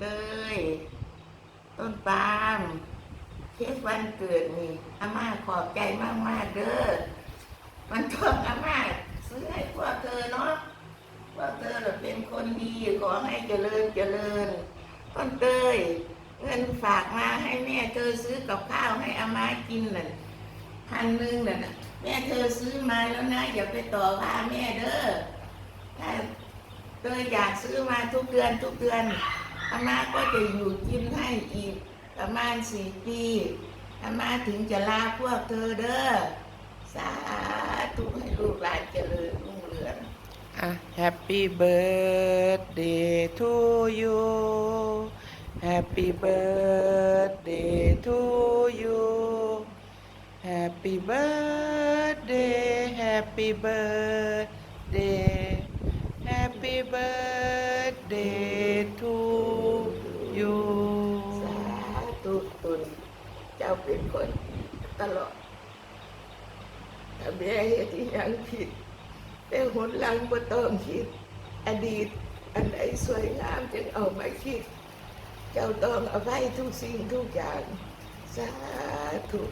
เตยต้นปาล์มเค้กวันเกิดนี่อาม่าขอบใจมากมากๆเด้อมันต้องอาม่าซื้อให้พวกเธอเนาะพวกเธอเป็นคนดีขอให้เจริญเจริญต้นเตยเงินฝากมาให้แม่เธอซื้อกับข้าวให้อาม่ากินน่ะพันหนึ่งน่ะแม่เธอซื้อมาแล้วนะอย่าไปต่อว่าแม่เด้อเตยอยากซื้อมาทุกเดือนทุกเดือน อาม่าก็จะอยู่กินให้อีกประมาณสี่ปีอาม่าถึงจะลาพวกเธอเด้อสาธุให้ลูกหลานเจริญรุ่งเรืองอะ Happy birthday to you Happy birthday to you Happy birthday Happy birthday Happy birthday to you สาธุตุน เจ้าเป็นคนตลอดถ้าแม่เฮ็ดที่ยังผิด แต่หนหลังบ่ต้องคิด อดีตอันไหนสวยงามจึงเอามาคิด เจ้าต้องเอาไว้ทุกสิ่งทุกอย่าง สาธุ